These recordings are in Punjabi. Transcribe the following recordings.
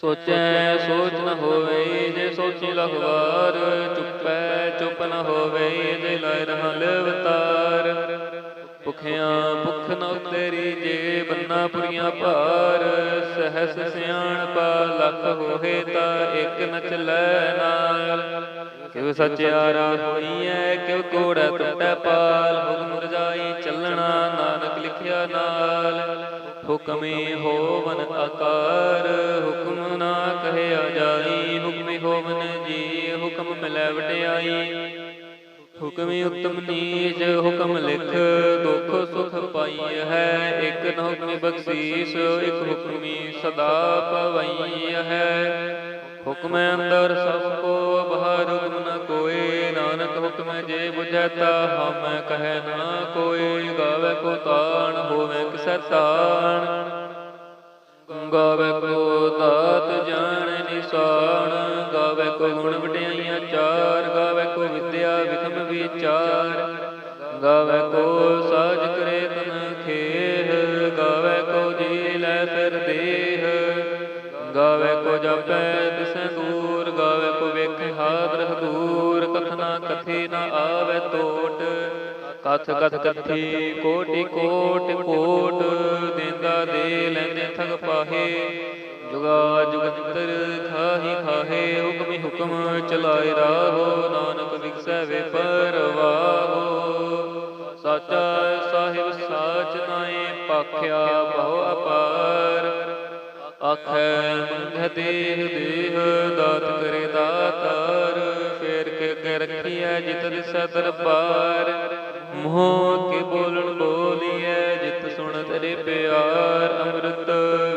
ਸੋਚੈ ਸੋਚ ਨ ਹੋਵੇ ਜੇ ਸੋਚੀ ਲਖਵਾਰ, ਚੁੱਪੈ ਚੁੱਪ ਨ ਹੋਵੇ ਜੇ ਲਾਇ ਰਹਿ ਅਵਤਾਰ। ਭੁਖਿਆਂ ਭੁਖ ਨ ਉਤਰੀ ਜੇ ਬੰਨਾ ਪੁਰੀਆਂ ਭਾਰ, ਸਹਸ ਸਿਆਣਪਾ ਲਖ ਹੋਏ ਤਾਂ ਇੱਕ ਨ ਚਲੈ ਨਾਲ। ਕਿਉ ਸਚਿਆਰਾ ਹੋਈਐ, ਕਿਉ ਕੋੜਾ ਟੁੱਟੈ ਪਾਲ ਹੁਕਮ ਰਜਾਈ ਚੱਲਣਾ ਨਾਨਕ ਲਿਖਿਆ ਨਾਲ। ਹੁਕਮੇ ਹੋਵਨ ਆਕਾਰ, ਹੁਕਮ ਨਾ ਕਹਿਆ ਜਾਈ, ਹੁਕਮੇ ਹੋਵਨ ਜੀ, ਹੁਕਮ ਮਿਲੈ ਵਡਿਆਈ। ਹੁਕਮੇ ਉਤਮ ਨੀਚ, ਹੁਕਮ ਲਿਖ, ਦੁਖ ਸੁਖ ਪਾਈ ਹੈ, ਇਕ ਨ ਹੁਕਮੇ ਬਖਸ਼ੀਸ, ਇਕ ਹੁਕਮੀ ਸਦਾ ਪਵਈ ਹੈ। ਹੁਕਮ ਅੰਦਰ ਸਭ ਕੋ ਬਾਹਰ ਹੁਕਮ ਨ ਕੋਏ, ਨਾਨਕ ਹੁਕਮ ਜੇ 부ਝੈ ਤਾ, ਹਮ ਕਹੈ ਨਾ ਕੋਏ, ਗਾਵੇ ਕੋ ਤਾਣ, ਹੋਵੇ ਕਿਸੈ ਤਾਣ। ਗਾਵੇ ਕਥ ਕਥ ਕਥੀ ਕੋਟਿ ਕੋਟ ਕੋਟ ਦੇਂਦਾ ਦੇ ਲੈਂਦੇ ਠਗ ਪਾਹੇ ਜੁਗਾ ਜੁਗੰਤਰ ਖਾਹੀ ਖਾਹੇ ਹੁਕਮੀ ਹੁਕਮ ਚਲਾਏ ਰਾਹੋ ਨਾਨਕ ਵਿਗਸੈ ਵੇ ਪਰਵਾਹੋ ਸਾਚਾ ਸਾਹਿਬ ਸਾਚ ਨਾਏ ਪਾਖਿਆ ਬਹੁ ਅਪਾਰ ਆਖੈ ਮੰਗ ਦੇਹ ਦੇਹ ਦਾਤ ਕਰੇ ਦਾਤਾਰ ਫੇਰ ਕੇ ਅੱਗੇ ਰੱਖੀਐ ਜਿਤ ਦਿਸੈ ਦਰਬਾਰ ਮੋਹ ਕੇ ਬੋਲਣ ਬੋਲੀਐ, ਜਿਤ ਸੁਣ ਤੇਰੇ ਪਿਆਰ, ਅੰਮ੍ਰਿਤ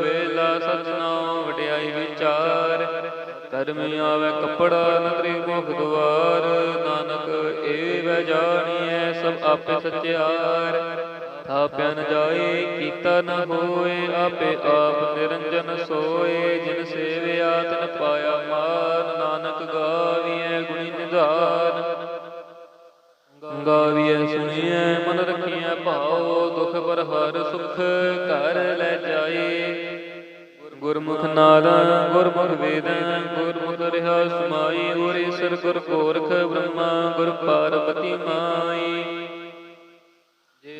ਵੇਲਾ ਸਜਣਾ ਵਡਿਆਈ ਵਿਚਾਰ। ਕਰਮ ਆਵੇ ਕਪੜਾ ਨਦਰੀ ਮੁਖ ਦੁਆਰ, ਨਾਨਕ ਏ ਏਵ ਜਾਣੀਐ, ਸਭ ਆਪੇ ਸਚਿਆਰ ਥਾਪਿਆ ਨ ਜਾਏ, ਕੀਤਾ ਨ ਹੋਏ, ਆਪੇ ਆਪ ਨਿਰੰਜਨ ਸੋਏ। ਜਿਨ ਸੇਵਿਆ, ਤਿਨ ਪਾਇਆ ਮਾਨ, ਨਾਨਕ ਗਾ ਗਾਵੀਐ ਸੁਣੀਐ, ਮਨ ਰਖੀਐ ਭਾਉ, ਦੁਖ ਪਰ ਹਰ ਸੁਖ ਘਰ ਲੈ ਜਾਏ। ਗੁਰਮੁਖ ਨਾਦੰ ਗੁਰਮੁਖ ਵੇਦੰ ਗੁਰਮੁਖ ਰਿਹਾ ਸਮਾਈ ਗੁਰ ਈਸਰ ਗੁਰ ਕੋਰਖ ਬ੍ਰਹਮਾ, ਗੁਰ ਪਾਰਵਤੀ ਮਾਈ।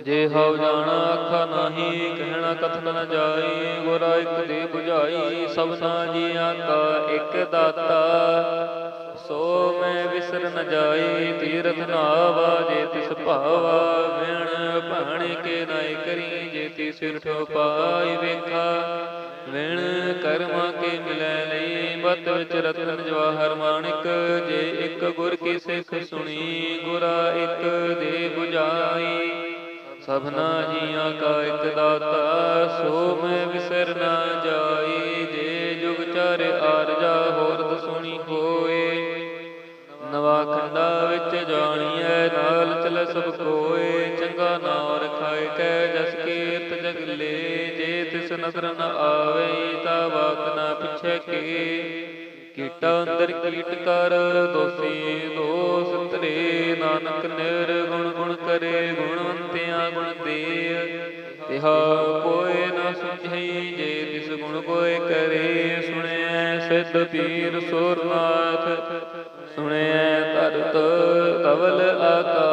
ਜੇ ਹਉ ਜਾਣਾ ਆਖਾ ਨਾਹੀ, ਕਹਿਣਾ ਕਥਨ ਨ ਜਾਈ, ਗੁਰਾ ਇਕ ਦੇ 부ਝਾਈ ਸਭਨਾ ਜੀਆਂ ਕਾ ਇਕ ਦਾਤਾ। ਸੋ ਮੈਂ ਵਿਸਰ ਨ ਜਾਈ, ਤੀਰਥ ਨਾਵਾ ਜੇ ਤਿਸ ਭਾਵਾ, ਵਿਣ ਭਾਣੇ ਕੇ ਨਾਇ ਕਰੀ, ਜੇ ਤੀ ਠੋ ਪਾਈ ਵੇਖਾ। ਵਿਣ ਕਰਮਾਂ ਕੇ ਮਿਲੈ ਲਈ, ਬਤ ਵਿੱਚ ਰਤਨ ਜਵਾਹਰ ਮਾਣਿਕ ਜੇ ਇੱਕ ਗੁਰ ਕੀ ਸਿੱਖ ਸੁਣੀ, ਗੁਰਾ ਇੱਕ ਦੇ 부ਝਾਈ ਸਭਨਾ ਜੀਆਂ ਕਾ ਇਕ ਦਾਤਾ, ਸੋ ਮੈਂ ਵਿਸਰ ਨਾ ਜਾਈ, ਜੇ ਜੁਗ ਚਾਰ ਆਰ ਸਭ ਕੋਏ, ਚੰਗਾ ਨਾਮ ਰਖਾਏ ਕੈ ਜਸ ਕੀਰਤ ਜਗ ਲੇ। ਜੇ ਤਿਸ ਨਦਰ ਨ ਆਵੇ, ਤਾ ਵਾਕ ਨਾ ਪਿਛੇ ਕੀ। ਕੀਟਾ ਅੰਦਰ ਕੀਟ ਕਰ, ਦੋਸੀ ਦੋਸ ਤਰੇ ਨਾਨਕ ਨਿਰਗੁਣ ਗੁਣ ਕਰੇ, ਗੁਣਵੰਤਿਆਂ ਗੁਣ ਦੇ। ਤਿਹਾ ਕੋਏ ਨਾ ਸੁਝਈ ਜੇ ਤਿਸ ਗੁਣ ਕੋਏ ਕਰੇ। ਸੁਣਿਐ ਸਿੱਧ ਪੀਰ ਸੁਰਨਾਥ, ਸੁਣਿਐ ਤਰਤ ਕਵਲ ਆਕਾਸ।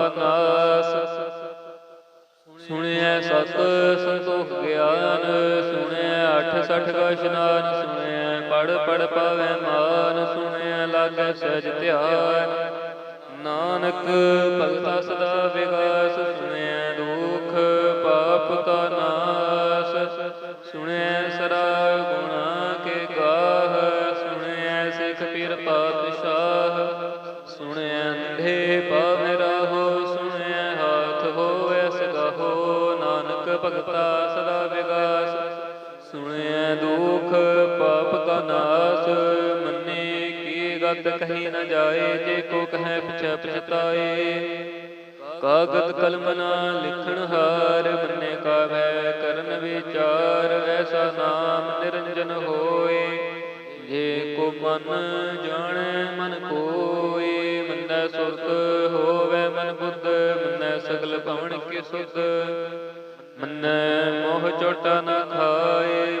ਪੜ ਪਾਵੇ ਮਾਨ ਸੁਣਿਆ ਲਾਗੇ ਸਹਿਜ ਧਿਆਨ। ਨਾਨਕ ਭਗਤਾ ਸਦਾ ਵਿਗਾਸ, ਸੁਣਿਆ ਦੁਖ ਪਾਪ ਕਾ ਨਾਸ। ਸੁਣਿਆ ਸਰਾ ਗੁਣਾ ਕੇ ਗਾਹ, ਸੁਣਿਆ ਸਿੱਖ ਪੀਰ ਪਾਤਸ਼ਾਹ। ਸੁਣਿਆ ਅੰਧੇ ਪਾਵੇ ਰਾਹੋ, ਸੁਣਿਆ ਹਾਥ ਹੋਵੇ ਸਗਾਹੋ। ਨਾਨਕ ਭਗਤਾ ਸਦਾ ਗਤ ਕਹੀ ਨ ਜਾਏ, ਜੇ ਕੋ ਕਹੈ ਪਿਛੈ ਪਛਤਾਏ। ਕਾਗਦ ਕਲਮ ਨਾ ਲਿਖਣ ਹਾਰ ਮੰਨੇ ਕਾਵੈ ਕਰਨ ਵਿਚਾਰ, ਐਸਾ ਨਾਮ ਨਿਰੰਜਨ ਹੋਏ। ਜੇ ਕੋ ਮਨ ਜਾਣੈ, ਮਨ ਕੋਏ, ਮੰਨੈ ਸੁਰਤ ਹੋਵੇ ਮਨ ਬੁੱਧ, ਮੰਨੈ ਸਗਲ ਭਵਨ ਕੀ ਸੁਧ। ਮੰਨੈ ਮੋਹ ਚੋਟਾ ਨਾ ਖਾਏ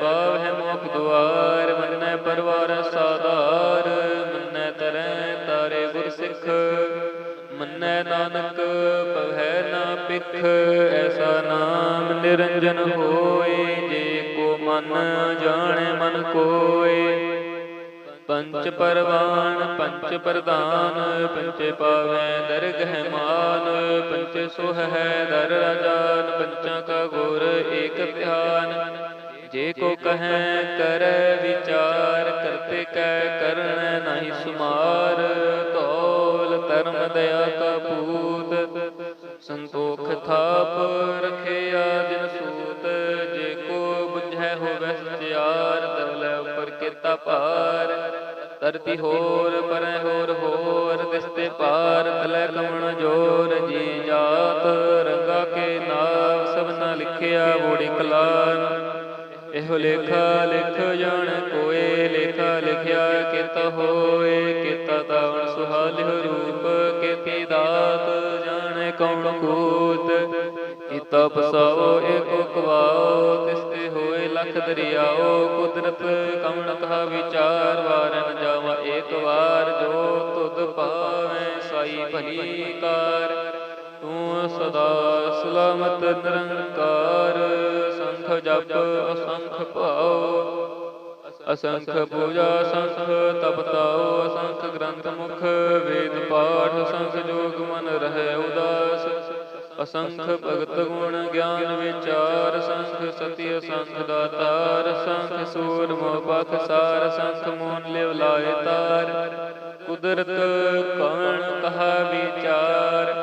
ਮੁਖ ਦੁਆਰ, ਮੰਨੈ ਪਰਵਾਰ ਸਾਧਾਰ ਮੰਨੈ ਤਰੈ ਤਾਰੇ ਗੁਰ ਸਿੱਖ, ਮੰਨੈ ਨਾਨਕ ਪਵੈ ਨਾ ਪਿਖ, ਐਸਾ ਨਾਮ ਨਿਰੰਜਨ ਹੋਏ, ਜੇ ਕੋ ਮਨ ਜਾਣੈ ਮਨ ਕੋਏ। ਪੰਚ ਪਰਵਾਨ, ਪੰਚ ਪ੍ਰਧਾਨ, ਪੰਚੇ ਪਾਵੈ ਦਰਗਹਿ ਮਾਨ, ਪੰਚੇ ਸੁਹ ਹੈ ਦਰ ਰਾਜਾਨ ਪੰਚਾਂ ਕਾ ਗੁਰ ਏਕ ਧਿਆਨ। ਜੇ ਕੋ ਕਹੈ ਕਰੈ ਵਿਚਾਰ, ਕਰਤੇ ਕੈ ਕਰਣ ਨਹੀਂ ਸੁਮਾਰ। ਤੋਲ ਧਰਮ ਦਇਆ ਕਾ ਸੰਤੋਖ ਥਾਪ ਰਖਿਆ ਦਿਨ ਸੂਤ। ਜੇ ਕੋ ਬੁਝੈ ਹੋਵੇ ਸਚਿਆਰ ਤਰਲੇ ਉਪਰ ਕੀਤਾ ਭਾਰ। ਧਰਤੀ ਹੋਰ, ਪਰੈ ਹੋਰ ਹੋਰ ਦਿਸਤੇ ਪਾਰ ਤਲੇ ਕਮਣ ਜੋਰ ਜੀ ਜਾਤ, ਰੰਗਾ ਕੇ ਨਾਮ ਸਭਨਾ ਲਿਖਿਆ ਬੋੜੀ ਕਲਾਨ। ਇਹੋ ਲੇਖਾ, ਲਿਖ ਜਾਣ ਕੋਏ, ਲੇਖਾ ਲਿਖਿਆ ਕੀਤਾ ਹੋਏ, ਕੀਤਾ ਤਾਵਣ ਸੁਹਾਲਿਓ ਰੂਪ, ਕੀਤੀ ਦਾਤ ਜਾਣੇ ਕੌਣ ਕੂਤ। ਕੀਤਾ ਪਸਾਓ ਏਕੋ ਕਵਾਓ ਤਿਸਤੇ ਹੋਏ ਲਖ ਦਰਿਆਓ। ਕੁਦਰਤ ਕਮਣ ਕਹਾ ਵਿਚਾਰ, ਵਾਰਨ ਜਾਵਾ ਏਕ ਵਾਰ। ਜੋ ਤੁਧ ਪਾਵੈ ਸਾਈ ਭਲੀ ਕਾਰ, ਤੂੰ ਸਦਾ ਸਲਾਮਤ ਨਿਰੰਕਾਰ। ਜਪ ਅਸੰਖ ਭਾਉ, ਅਸੰਖ ਪੂਜਾ ਅਸੰਖ ਤਪਤਾਉ ਅਸੰਖ ਗ੍ਰੰਥ ਮੁਖ ਵੇਦ ਪਾਠ ਅਸੰਖ ਜੋਗ ਮਨ ਰਹਿ ਉਦਾਸ। ਅਸੰਖ ਭਗਤ ਗੁਣ ਗਿਆਨ ਵਿਚਾਰ ਅਸੰਖ ਸਤੀ ਅਸੰਖ ਦਾਤਾਰ ਅਸੰਖ ਸੂਰ ਮੋਹ ਪਖ ਸਾਰ, ਸੰਖ ਮੋਨ ਲਿਵ ਲਾਏ ਤਾਰ। ਕੁਦਰਤ ਕਣ ਕਹਾ ਵਿਚਾਰ?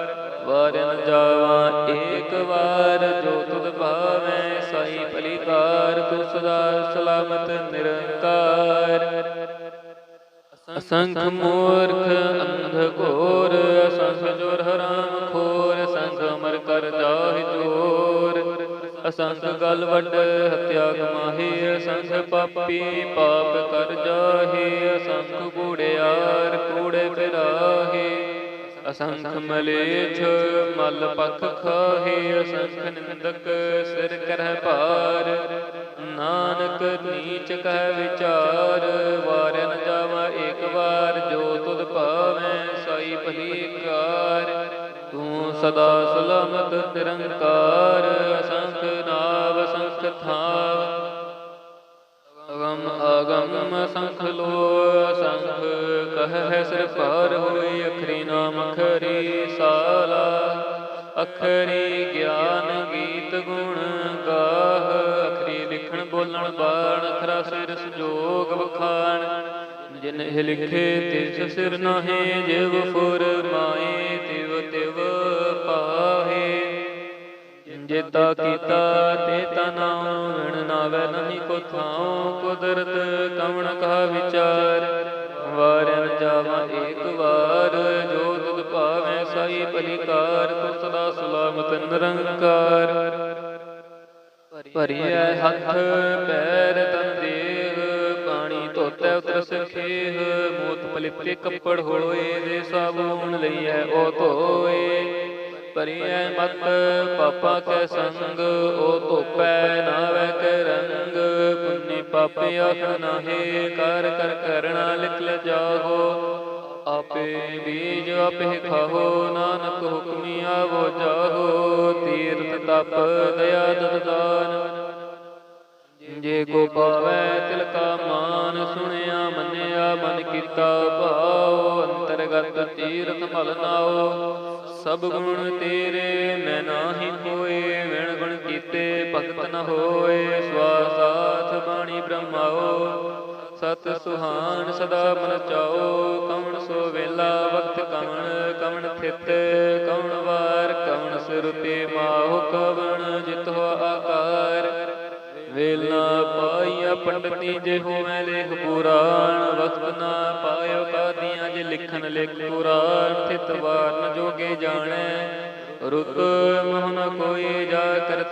ਵਾਰਨ ਜਾਵਾ ਏਕ ਵਾਰ, ਜੋ ਸਦਾ ਸਲਾਮਤ ਨਿਰੰਕਾਰ। ਅਸੰਖ ਮੂਰਖ ਅੰਧ ਘੋਰ, ਅਸੰਖ ਜੋਰ ਹਰਾਮ ਖੋਰ, ਅਸੰਖ ਅਮਰ ਕਰ ਜਾਹਿ ਜੋਰ ਅਸੰਖ ਗਲ ਵੱਡ ਹਤਿਆ ਕਮਾਹੀ ਅਸੰਖ ਪਾਪੀ ਪਾਪ ਕਰ ਜਾਹੀ, ਅਸੰਖ ਕੂੜਿਆਰ ਕੂੜੇ ਫਿਰਾਹੀ ਅਸੰਖ ਮਲੇਛ ਮਲ ਪਖ ਖਾਹੀ, ਅਸੰਖ ਨਿੰਦਕ ਸਿਰ ਕਰਹਿ ਭਾਰ। ਨਾਨਕ ਨੀਚ ਕਹਿ ਵਿਚਾਰ, ਵਾਰਨ ਨ ਜਾਵਾ ਏਕ ਵਾਰ, ਜੋ ਤੁਧ ਭਾਵੈ ਸਾਈ ਭਲੀ ਤੂੰ ਸਦਾ ਸਲਾਮਤ ਨਿਰੰਕਾਰ, ਅਸੰਖ ਨਾਵ, ਅਸੰਖ ਥਾਵ। ਅਗਮ ਅਗਮ ਸੰਖ ਲੋ ਸੰਖ ਕਹਿ ਸਿਰ ਪਾਰ ਹੋਈ, ਅਖਰੀ ਨਾਮ ਅਖਰੀ ਸਾਲਾ। ਅਖਰੀ ਗਿਆਨ ਗੀ ਲਿਖਣ ਬਾਣ ਅਖਰਾ ਸਿਰ ਸੰਜੋਗ ਵਖਾਣ। ਜਿਨ ਇਹ ਲਿਖੇ, ਤਿਸ ਸਿਰ ਨਾਹੀ, ਜਿਵ ਫੁਰ ਮਾਏ ਤਿਵ ਤਿਵ ਪਾਹੇ। ਜੇਤਾ ਕੀਤਾ, ਤੇ ਤਨਾਉ ਵਿਣ ਨਾਵੇ ਨਹੀਂ ਕੋ ਥਾਉ, ਕੁਦਰਤ ਕਵਣ ਕਹਾ ਵਿਚਾਰ। ਵਾਰਨ ਜਾਵਾ ਏਕ ਵਾਰ, ਜੋ ਤੁਧ ਭਾਵੇਂ ਸਾਈ ਭਲੀਕਾਰ ਤੁ ਸਦਾ ਸਲਾਮਤ ਨਿਰੰਕਾਰ। ਭਰੀਐ ਹੱਥ ਪੈਰ ਤਨ ਦੇਹ ਪਾਣੀ ਧੋਤੈ ਉਤਰ ਸਤਰ ਮੋਤ ਪਲਿਤੇ ਕੱਪੜ ਹੋਏ ਦੇ ਸਾਬੂਨ ਲਈਐ ਉਹ ਧੋਏ। ਪਰਿਐ ਮਤ ਪਾਪਾ ਕੈ ਸੰਗ ਉਹ ਧੋਪੈ ਨਾਵੈ ਕੈ ਰੰਗ, ਪੁੰਨੀ ਪਾਪੇ ਆਖ ਨਾਹੀ, ਕਰ ਕਰ ਕਰਣਾ ਲਿਖ ਲ ਜਾਹੋ ਆਪੇ ਬੀਜ ਆਪੇ ਖਾਹੋ, ਨਾਨਕ ਹੁਕਮੀ ਆਵੋ, ਜਾਹੋ, ਤੀਰਥ ਤਪ ਦਇਆ ਦਦਾਨ ਜੇ ਕੋ ਪਾਵੈ ਤਿਲ ਕਾ ਮਾਨ, ਸੁਣਿਆ, ਮੰਨਿਆ, ਮਨ ਕੀਤਾ ਭਾਉ, ਅੰਤਰਗਤ ਤੀਰਥ ਭਲ ਨਾਓ ਸਭ ਗੁਣ ਤੇਰੇ, ਮੈਂ ਨਾਹੀ ਹੋਏ, ਵਿਣ ਗੁਣ ਕੀਤੇ, ਭਗਤ ਨ ਹੋਏ ਸਵਾਸਾਥ ਬਾਣੀ ਬ੍ਰਹਮਾਓ ਸਤ ਸੁਹਾਨ ਸਦਾ ਮਨ ਚਾਓ ਕਵਣ ਸੋ ਵੇਲਾ ਵਕਤ ਕਵਣ ਕਵਣ ਥਿਤ ਕਵਣ ਵਾਰ ਕਵਣ ਸਿਰੁਤੇ ਮਾਹੁ ਕਵਣ, ਜਿਤ ਆਕਾਰ। ਵੇਲਾ ਪਾਈਆ ਪੰਡਤੀ ਜੇ ਹੋਵੇ ਲੇਖ ਪੁਰਾਣ, ਵਕਤ ਨਾ ਪਾਇਓ ਕਾਦੀਆਂ ਜੇ ਲਿਖਣ ਲਿਖ ਪੁਰਾਣ, ਥਿਤ ਵਾਰ ਨ ਜੋਗੇ ਜਾਣੈ। ਰੁਤ ਮੋਹਨ ਕੋਈ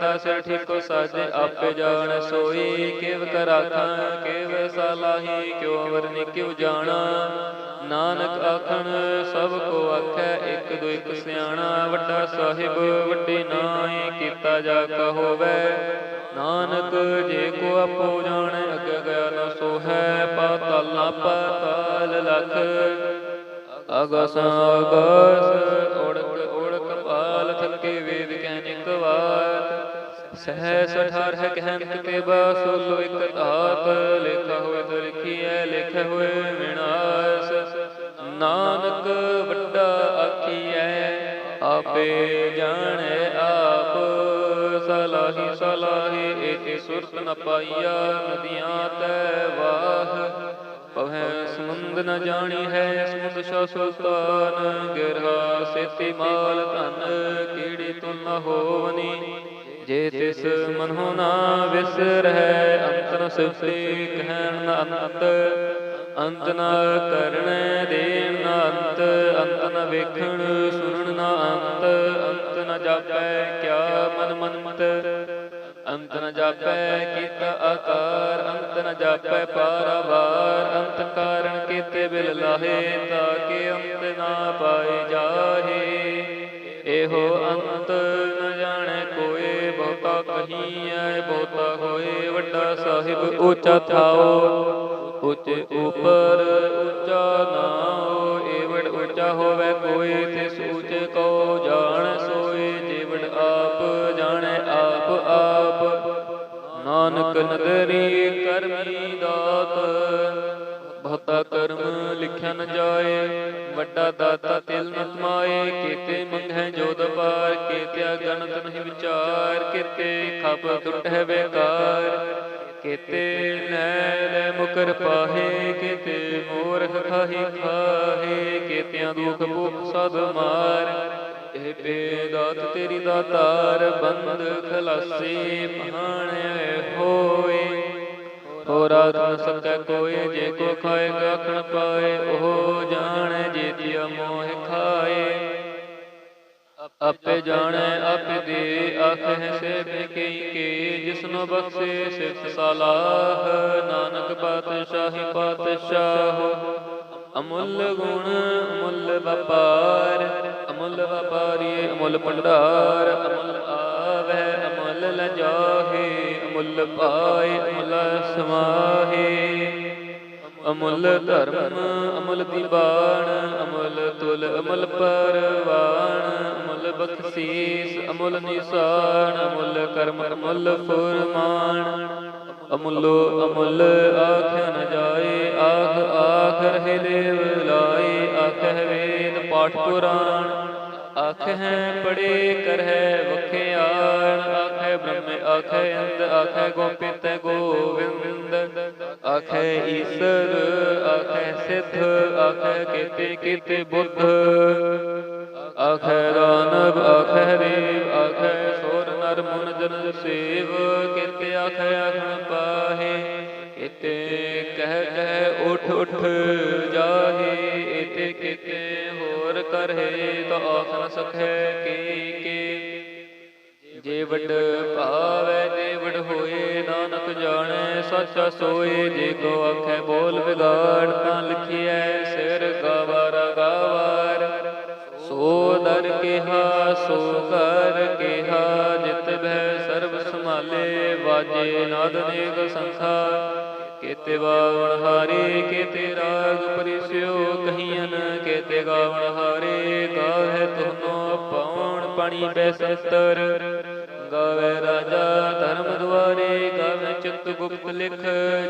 ਕਰਤਾ ਸਿਰ ਠੀਕੋ ਸਾਜੇ, ਆਪੇ ਜਾਣ ਸੋਈ, ਕਿਵ ਕਰ ਕਿਵ ਸਲਾਹੀ, ਕਿਉ ਵਰਨੀ ਕਿਉ ਜਾਣਾ। ਨਾਨਕ ਆਖਣ, ਸਭ ਕੋ ਆਖੈ, ਇੱਕ ਦੋ ਇੱਕ ਸਿਆਣਾ। ਵੱਡਾ ਸਾਹਿਬ, ਵੱਡੀ ਨਾਈ ਕੀਤਾ ਜਾ ਕਾ ਨਾਨਕ ਜੇ ਕੋ ਆਪੋ ਜਾਣੈ, ਅਗੇ ਗਿਆ ਨ ਸੋ ਹੈ ਪਾਤਲ ਨਾ ਪਾਤਾਲ ਲਖ। ਅਗਸ ਅਗਸ ਓੜਕ ਓੜਕ ਪਾਲ ਥੱਕੇ ਵੇਦ ਕਹਿਨਿਕ ਬਾਤ ਸਹਿ ਸਠਾਰ ਹੈ ਤੇ ਬਾਸੁਲ ਇਕ ਧਾਤ, ਲਿਖਾ ਹੋਏ ਤੋ ਲਿਖੀਐ ਲਿਖੇ ਹੋਏ ਵਿਨਾਸ਼। ਨਾਨਕ ਵੱਡਾ ਆਖੀਐ, ਆਪੇ ਜਾਣੈ ਆਪ। ਸਲਾਹੀ ਸਲਾਹੀ ਏਤੀ ਸੁਰਤ ਨ ਪਾਈਆ, ਨਦੀਆਂ ਤੈ ਵਾਹ। ਪਵੈ ਸਮੁੰਦ ਨ ਜਾਣੀ ਹੈ, ਸਮੁੰਦ ਸਾ ਸੁਲਤਾਨ। ਗਿਰਹਾ ਸੇਤੀ ਮਾਲ ਧਨ, ਕੀੜੀ ਤੁਲ ਹੋਵਨੀ। ਜੇ ਤਿਸ ਮਨਹੁ ਨਾ ਵਿਸਰਹਿ ਅੰਤ ਨ ਸਿਫਤੀ ਕਹਿਣ ਅੰਤ। ਅੰਤ ਨ ਕਰਣੈ ਦੇਣ ਨ ਅੰਤ ਅੰਤ ਨ ਵੇਖਣ ਸੁਣਨ ਨ ਅੰਤ। ਅੰਤ ਨ ਜਾਪੈ ਕਿਆ ਮਨ ਮੰਤ। ਅੰਤ ਨ ਜਾਪੈ ਕੀਤਾ ਆਕਾਰ, ਅੰਤ ਨ ਜਾਪੈ ਪਾਰਵਾਰ। ਅੰਤ ਕਾਰਣ ਕੀਤੇ ਬਿਲ ਲਾਹੇ, ਤਾਂ ਕਿ ਅੰਤ ਨਾ ਪਾਏ ਜਾਹੇ। ਇਹੋ ਅੰਤ ਬਹੁਤਾ ਬਹੁਤਾ ਹੋਏ ਵੱਡਾ ਸਾਹਿਬ, ਉੱਚਾ ਥਾਓ। ਉੱਚੇ ਉਪਰ ਉੱਚਾ ਨਾਉ ਏਵੜ ਉੱਚਾ ਹੋਵੇ ਕੋਈ ਤੇ ਉੱਚੇ ਕੋ ਜਾਣ ਸੋਏ। ਜੀਵੜ ਆਪ ਜਾਣੈ, ਆਪ ਆਪ। ਨਾਨਕ ਨਦਰੀ ਕਰਮੀ ਦਾਤ। ਬਹੁਤਾ ਕਰਮ ਲਿਖਿਆ ਨ ਜਾਏ, ਵੱਡਾ ਦਾਤਾ ਤਿਲ ਨ ਤਮਾਏ ਕੀਤੇ ਮੰਗੈ ਜੋਦ ਪਾਰ, ਕੀਤਿਆ ਗਣਤ ਨਹੀਂ ਵਿਚਾਰ, ਕੀਤੇ ਖਪ ਟੁੱਟੈ ਬੇਕਾਰ, ਕੀਤੇ ਲੈ ਮੁਕਰ ਪਾਹੇ, ਕੀਤੇ ਮੋਰਖ ਖਾਹੀ ਖਾਹੇ, ਕੀਤਿਆਂ ਦੁਖ ਭੁਖ ਸਦ ਮਾਰ, ਇਹ ਬੇਦਾਤ ਤੇਰੀ ਦਾਤਾਰ ਬੰਦ ਖਲਾਸੀ ਭਾਣਿਆ ਹੋਏ। ਹੋ ਰਾਤ ਨ ਸਕੈ ਕੋਈ ਜੇ ਕੋ ਖਾਏ ਗਾਖਣ ਪਾਏ, ਉਹ ਜਾਣੈ ਜੀਤਿਆ ਮੋਹ ਖਾਏ। ਆਪੇ ਜਾਣੈ, ਆਪੇ ਦੇ ਆਖੇ ਸੇ ਕੀ ਕੀ, ਜਿਸਨੂੰ ਬਖਸ਼ੇ ਸਿਫਤ ਸਲਾਹ ਨਾਨਕ ਪਾਤਸ਼ਾਹੀ ਪਾਤਸ਼ਾਹ। ਅਮੁੱਲ ਗੁਣ, ਅਮੁੱਲ ਵਪਾਰ, ਅਮੁੱਲ ਵਪਾਰੀ ਅਮੁੱਲ ਭੰਡਾਰ, ਅਮੁੱਲ ਆਵੈ ਅਮੁੱਲ ਲਜਾਹੇ ਅਮੁੱਲ ਪਾਏ, ਅਮੁੱਲ ਸਮਾਹੇ। ਅਮੁੱਲ ਧਰਮ, ਅਮੁੱਲ ਦੀਬਾਨ ਅਮੁੱਲ ਤੁਲ, ਅਮੁੱਲ ਪਰਵਾਨ। ਅਮੁੱਲ ਬਖਸ਼ੀਸ, ਅਮੁੱਲ ਨਿਸ਼ਾਨ, ਅਮੁੱਲ ਕਰਮ, ਅਮੁੱਲ ਫੁਰਮਾਨ। ਅਮੁੱਲੋ, ਅਮੁੱਲ ਆਖਿਆ ਨ ਜਾਏ, ਆਖ ਆਖ ਰਹੇ ਦੇਵ ਲਾਏ, ਆਖਹਿ ਵੇਦ ਪਾਠ ਪੁਰਾਣ। ਆਖ ਹੈ ਪੜੇ ਕਰਹਿ ਵਖਿਆਣ ਆਖਹਿ ਬ੍ਰਹਮ ਆਖਹਿ ਅੰਦ ਆਖਹਿ ਗੋਪਿਤ ਗੋਵਿੰਦ। ਆਖਹਿ ਈਸਰ ਆਖਹਿ ਸਿੱਧ ਆਖਹਿ ਕੀਤੇ ਕੀਤੇ ਬੁੱਧ। ਆਖਹਿ ਦਾਨਵ ਆਖਹਿ ਦੇਵ ਆਖਹਿ ਸੋਰ ਨਰ ਮੁਨ ਜਨ ਸੇਵ। ਕੀਤੇ ਆਖਹਿ ਆਖਣ ਪਾਹੇ ਇਤੇ ਕਹਿ ਕਹਿ ਉਠ ਉਠ ਜਾਹੇ। ਇਤੇ ਕੀਤੇ ਹੋਰ ਕਰਹਿ ਤਾਂ ਆਖ ਨ ਕੀ ਕੀ। ਜੇ ਵੱਡ ਜਾਣੈ ਸੋਏ ਜੇ ਕੋ ਆਖੇ ਬੋਲ ਵਿਗਾੜ, ਤਾਂ ਲਿਖਿਐ ਸਿਰ ਗਵਾਰ ਗਵਾਰ। ਸੋ ਦਰ ਕਿਹਾ, ਸੋ ਕਰ ਕਿਹਾ, ਜਿਤ ਬਹਿ ਸਰਬ ਸੰਭਾਲੇ, ਵਾਜੇ ਨਾਦ ਨੇਕ ਸੰਖਾ। ਕੇਤੇ ਬਾਵਣ ਹਾਰੇ, ਕੇਤੇ ਰਾਗ ਪਰਿਸਿਓ ਕਹੀਨ ਕੇਤੇ ਗਾਵਣ ਹਾਰੇ ਗਾਵੇ ਤੁਮੋ ਪਾਉਣ ਪਾਣੀ ਬੈਸਤਰ ਗਾਵੇ ਰਾਜਾ ਧਰਮ ਦੁਆਰੇ ਗੁਪਤ ਲਿਖ,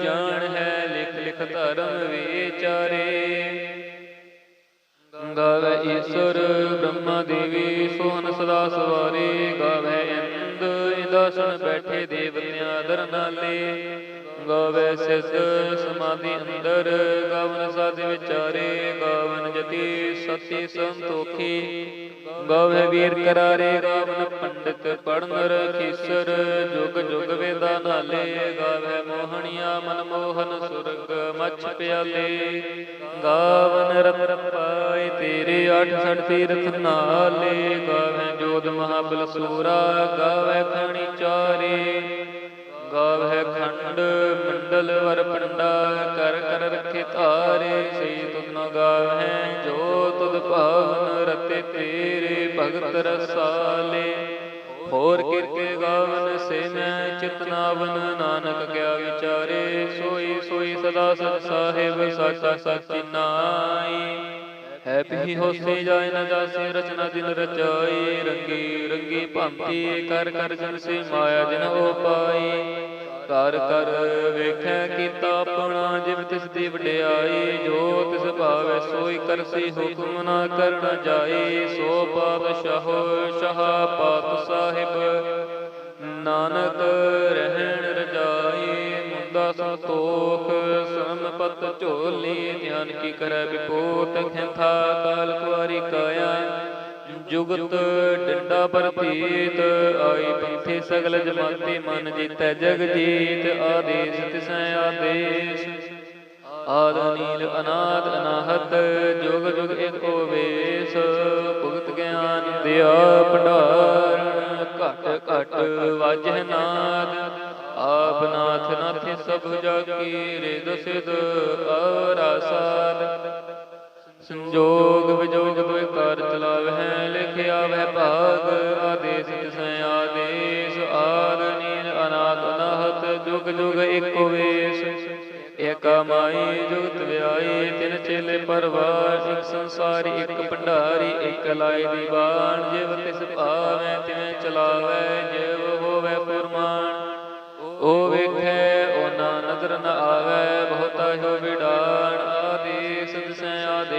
ਜਾਣ ਹੈ ਲਿਖ ਲਿਖ ਧਰਮ ਵਿਚਾਰੇ। ਗਾਵੇ ਈਸ਼ਵਰ ਬ੍ਰਹਮਾ ਦੇਵੀ ਸੋਹਨ ਸਦਾ ਸਵਾਰੇ। ਗਾਵੇ ਇੰਦ ਇੰਦਾਸਣ ਬੈਠੇ ਦੇਵਤਿਆਂ ਦਰ ਨਾਲੇ। ਗਾਵੇ ਸਿਧ ਸਮਾਧੀ ਅੰਦਰ, ਗਾਵਨ ਸਾਧ ਵਿਚਾਰੇ। ਗਾਵਨ ਜਤੀ ਸਤੀ ਸੰਤੋਖੀ। ਗਾਵੇ ਵੀਰ ਕਰਾਰੇ, ਗਾਵਨ ਪੰਡਿਤ ਪੜਨ ਰਖੀਸਰ ਜੁਗ ਜੁਗ ਵੇਦਾ ਨਾਲੇ ਗਾਵੇ ਮੋਹਣੀਆਂ ਮਨ ਮੋਹਨ ਸੁਰਗ, ਮਛ ਪਿਆਲੇ। ਗਾਵਨ ਰਤ ਪਾਏ ਤੇਰੇ ਅੱਠ ਸੜ ਤੀਰਥ ਨਾਲੇ, ਗਾਵੇ ਜੋਤ ਮਹਾਬਲ ਸੂਰਾ ਗਾਵੇ ਖਣੀ ਚਾਰੇ। ਗਾਵੇ ਖੰਡ, ਮੰਡਲ ਵਰ ਪੰਡਾ ਕਰ ਕਰ ਰਖੇ ਤਾਰੇ ਸਈ ਤੁਧ ਨ ਗਾਵੇ ਜੋ ਤੁਧ ਭਾਵਨ ਰਤੇ ਤੇਰੇ ਭਗਤ ਰਸਾਲੇ। ਹੋਰ ਕਿਰਕੇ ਗਾਵਨ ਸੇ ਮੈਂ ਚਿਤਨਾਵਨ, ਨਾਨਕ ਕਿਆ ਵਿਚਾਰੇ, ਸੋਈ ਸੋਈ ਸਦਾ ਸਚ ਸਾਹਿਬ, ਸਾਚਾ, ਸਾਚੀ ਨਾਈ ਹੈ ਪੀ ਹੋਸੀ ਜਾਇ ਨ ਜਾਸੀ, ਰਚਨਾ ਦਿਨ ਰਚਾਈ ਰੰਗੀ ਰੰਗੀ ਭਾਂਤੀ, ਕਰ ਕਰ ਜਨ ਸੇ ਮਾਇਆ ਜਿਨ ਹੋ ਪਾਈ। ਕਰ ਕਰ ਵੇਖੈ ਕੀਤਾ ਆਪਣਾ, ਜਿਵ ਤਿਸ ਦੀ ਵਡਿਆਈ, ਜੋ ਤਿਸ ਭਾਵੈ ਸੋਈ ਕਰਸੀ ਹੁਕਮ ਨਾ ਕਰਨ ਜਾਈ। ਸੋ ਪਾਤਸ਼ਾਹ ਸ਼ਾਹ ਪਾਤ ਸਾਹਿਬ, ਨਾਨਕ ਰਹਿਣ ਰਜਾਈ ਮੁੰਦਾ ਸੰਤੋਖ ਸਮਪਤ ਝੋਲੀ, ਧਿਆਨ ਕੀ ਕਰੈ ਵਿਪੋਤ, ਖਿੰਥਾ ਕਾਲ ਕੁਆਰੀ ਕਾਇਆ। ਜੁਗਤ ਡੰਡਾ ਪ੍ਰਤੀਤ, ਆਈ ਪੰਥੀ ਸਗਲ ਜਮਾਤੀ, ਮਨ ਜੀਤੈ ਜਗ ਜੀਤ, ਆਦੇਸ਼ ਤਿਸੈ ਆਦੇਸ਼। ਆਦ ਨੀਲ ਅਨਾਦ ਅਨਾਹਤ, ਜੁਗ ਜੁਗ ਏਕੋ ਵੇਸ। ਭੁਗਤ ਗਿਆਨ ਦਿਆ ਭੰਡਾਰਨ ਘਟ ਘਟ ਵਾਜਹਿ ਨਾਦ। ਆਪ ਨਾਥ ਨਾਥ ਸਭ ਜਾਕੀ ਰਿਦ ਸਿਧ ਅਵਰਾ ਸਾਧ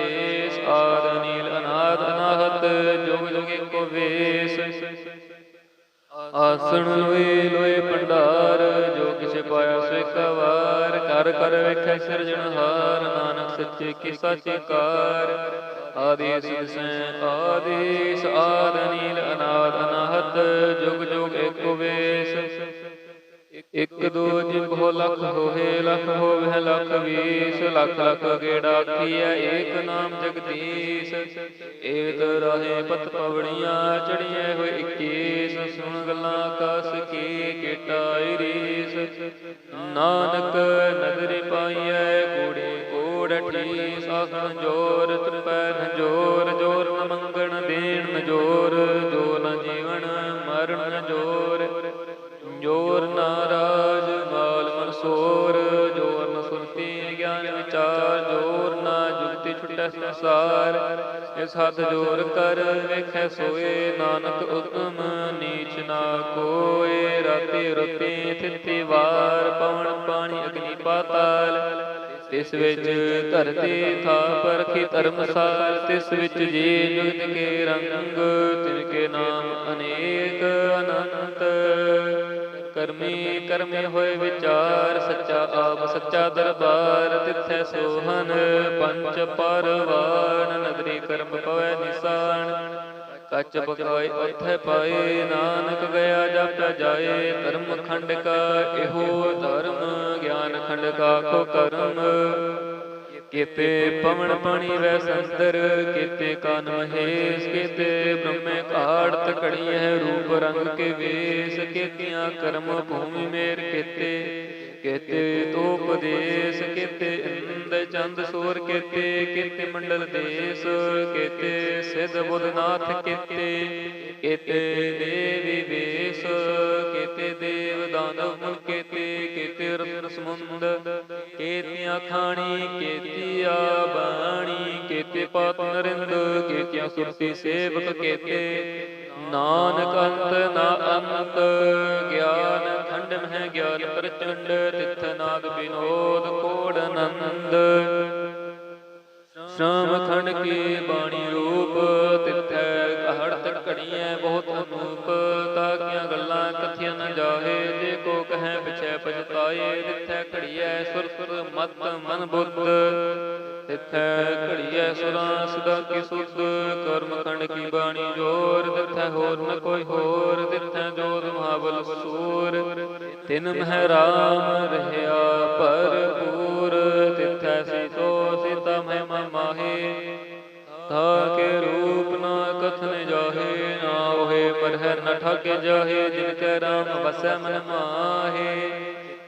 ਤਿਸੈ ਆਦੇਸ ਆਦ ਨੀਲ ਅਨਾਦ ਅਨਾਹਤ, ਜੁਗ ਜੁਗ ਏਕੋ ਵੇਸ। ਆਸਣ ਲੋਏ ਲੋਏ ਭੰਡਾਰ ਜੋ ਕਿਛ ਪਾਇਆ ਸੋ ਇੱਕ ਵਾਰ। ਕਰ ਕਰ ਵੇਖੈ ਸਿਰਜਣਹਾਰ ਨਾਨਕ ਸੱਚੇ ਕੀ ਸਾਚੇ ਆਦੇਸ ਸੈ ਆਦੇਸ, ਆਦ ਨੀਲ ਅਨਾਦ ਅਨਾਹਤ, ਜੁਗ ਜੁਗ ਏਕੋ ਵੇਸ। ਇਕ ਦੋ ਜਿਬ ਹੋ ਲਖ ਹੋਏ ਲਖ, ਹੋਵੇ ਲਖ ਵੀਸ ਲਖ ਲਖ, ਗੇੜਾ ਕੀਆ ਏਕ ਨਾਮ ਜਗਦੀਸ਼। ਏਤ ਰਾਹੇ ਪਤ ਪਵੜੀਆਂ ਚੜੀਏ ਹੋਏ 21 ਸੁਣ ਗੱਲਾਂ ਆਕਾਸ ਕੀ ਕਿਟਾਈ ਰੀਸ ਨਾਨਕ ਨਦਰੀ ਪਾਈਐ, ਕੂੜੇ ਕੋੜ ਠੀ ਸਾਸਨ ਜੋਰ ਇਸ ਜੋਰ ਕਰ ਵੇਖੈ ਸੋਏ, ਨਾਨਕ ਉਤਮ ਨੀਚ ਨਾ ਕੋਏ। ਰਾਤੀ ਰਤੀ ਥਿਤੀ ਵਾਰ, ਪਵਨ ਪਾਣੀ ਅਗਨੀ ਪਾਤਾਲ। ਤਿਸ ਵਿੱਚ ਧਰਤੀ ਥਾਪ ਰਖੀ ਧਰਮਸਾਲ, ਤਿਸ ਵਿੱਚ ਜੀ ਜੁਗਤ ਕੇ ਰੰਗ, ਤਿਨ ਕੇ ਨਾਮ ਅਨੇਕ ਅਨੰਤ। ਕਰਮੀ, ਕਰਮੇ ਹੋਏ ਵਿਚਾਰ, ਸੱਚਾ ਆਪ, ਸੱਚਾ ਦਰਬਾਰ, ਤਿੱਥੈ ਸੋਹਨ ਪੰਚ ਪਰਵਾਨ, ਨਗਰੀ ਕਰਮ ਪਵੈ ਨਿਸਾਨ। ਕੱਚ ਪਕਾਏ ਉਥੈ ਪਾਏ, ਨਾਨਕ ਗਿਆ ਜਪ ਜਾਏ ਕਰਮ ਖੰਡ ਕਾ ਇਹੋ ਧਰਮ, ਗਿਆਨ ਖੰਡ ਕਾ ਕੋ ਕਰਮ। ਕੀਤੇ ਪਵਨ ਪਾਣੀ ਵੈ ਸੰਦਰ, ਕੀਤੇ ਕਾਨ ਮਹੇਸ਼ ਕੀਤੇ ਬ੍ਰਹਮੇ ਘਾੜਤ ਘੜੀ ਹੈ ਰੂਪ ਰੰਗ ਕੇ ਵੇਸ, ਕੀਤਿਆਂ ਕਰਮ ਭੂਮੀ ਮੇਰ ਕੀਤੇ ਕੀਤੇ ਤੋਪ ਦੇਸ ਇੰਦ ਚੰਦ ਸੂਰ ਕੀਤੇ, ਕਿਤੇ ਮੰਡਲ ਦੇਸ, ਕੀਤੇ ਸਿਧ ਬੁੱਧਨਾਥ ਕੀਤੇ ਕੀਤੇ ਦੇਵੀ ਵੇਸ, ਕਿਤੇ ਦੇਵ ਦਾਨਵ ਮੁਲ ਕੀਤੇ ਰਤਨ ਸਮੁੰਦ ਕੀਤਿਆਂ ਖਾਣੀ ਬਾਣੀ, ਕੀਤੇ ਪਤ ਨਰਿੰਦ, ਕੀਤਿਆਂ ਸੁਰਤੀ ਸੇਵਕ ਕੀਤੇ। ਨਾਨਕ ਅੰਤ, ਨਾ ਅੰਤ, ਗਿਆਨ ਖੰਡ ਮਹਿ ਗਿਆਨ ਪ੍ਰਚੰਡ, ਤਿਥ ਨਾਦ ਬਿਨੋਦ ਕੋੜ ਆਨੰਦ। ਸ਼ਾਮ ਖੰਡ ਕੀ ਬਾਣੀ ਰੂਪ, ਤਿਥੈ ਕਹੜਤ ਘੜੀਐ ਬਹੁਤ ਅਨੂਪ। ਤਾਕੀਆਂ ਗੱਲਾਂ ਕਥਿਆ ਨ ਜਾਹੇ, ਜੇ ਕੋ ਕਹੈ ਪਿਛੈ ਪਛਤਾਏ ਘੜੀਐ ਸੁਰ ਮਤ ਮਨ ਬੁੱਧ। ਤਿਥੈ ਘੜੀਐ ਸੁਰਾਂ ਸਦਾ ਕੀ ਸੁਧ ਕਰਮ ਖੰਡ ਕੀ ਬਾਣੀ ਜੋਰ। ਤਿਥੈ ਹੋਰ ਨ ਕੋਈ ਹੋਰ। ਤਿਥੈ ਜੋਤ ਮਹਾਬਲ ਸੂਰ। ਤਿਨ ਮਹਿ ਰਾਮ ਰਹਿਆ ਭਰਪੂਰ। ਤਿਥੈ ਸੀਤੋ ਸੀਤਾ ਮਹਿਮਾ ਮਾਹੇ। ਤਾ ਰੂਪ ਨਾ ਕਥਨ ਜਾਹੇ। ਨਾ ਹੋਏ ਪਰਹਿ ਨ ਠਾਕੇ ਜਾਹੇ। ਜਿਨ ਕੈ ਰਾਮ ਵਸੈ ਮਨ ਮਾਹੇ।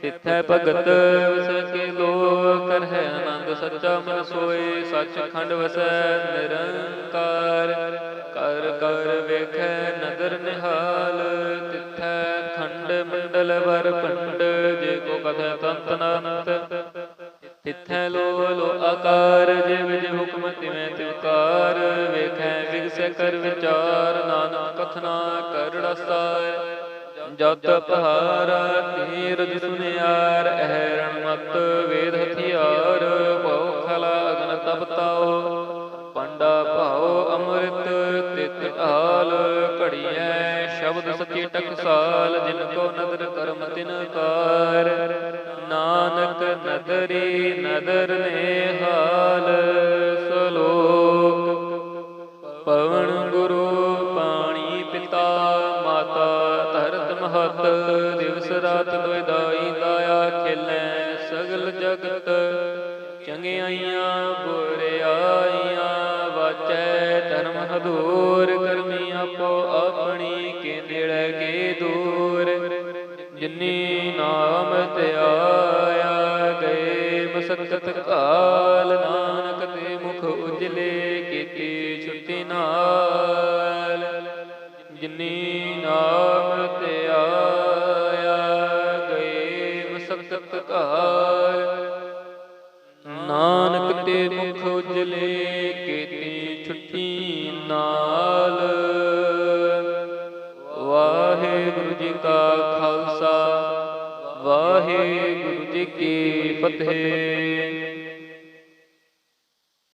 ਤਿਥੈ ਭਗਤ ਵਸੈ ਕੇ ਲੋ ਕਰਹਿ ਆਨੰਦ ਸੱਚਾ ਮਨ ਸੋਏ ਸੱਚ ਖੰਡ ਵਸੈ ਨਿਰੰਕਾਰ। ਕਰ ਕਰ ਵੇਖੈ ਨਦਰ ਨਿਹਾਲ, ਤਿਥੈ ਖੰਡ ਮੰਡਲ ਵਰ ਪੰਡ ਜੇ ਕੋ ਕਥੈ ਤੰਤ ਅਨੰਤ ਤਿਥੈ ਲੋ ਲੋ ਆਕਾਰ ਜਿਵ ਜਿਵ ਹੁਕਮ ਤਿਵੇਂ ਤਿਵਕਾਰ ਵੇਖੈ ਵਿਗਸੈ ਕਰ ਵਿਚਾਰ, ਨਾਨਕ ਕਥਨਾ ਕਰੜਾ ਸਾਰ। ਜਤ ਪਹਾਰਾ ਤੀਰਜ ਸੁਨਿਆਰ, ਅਹਰਣ ਮਤ ਵੇਦ ਹਥਿਆਰ, ਭਉ ਖਲਾ ਅਗਨ ਤਪਤਾਓ ਪੰਡਾ ਭਾਉ ਅੰਮ੍ਰਿਤ ਤਿਤ ਆਲ ਘੜੀਐ ਸ਼ਬਦ ਸਚੀ ਟਕਸਾਲ ਜਿਨ ਕੋ ਨਦਰ ਕਰਮ ਤਿਨ ਕਾਰ। ਨਾਨਕ ਨਦਰੀ ਨਦਰ ਨੇ ਹਾਲ।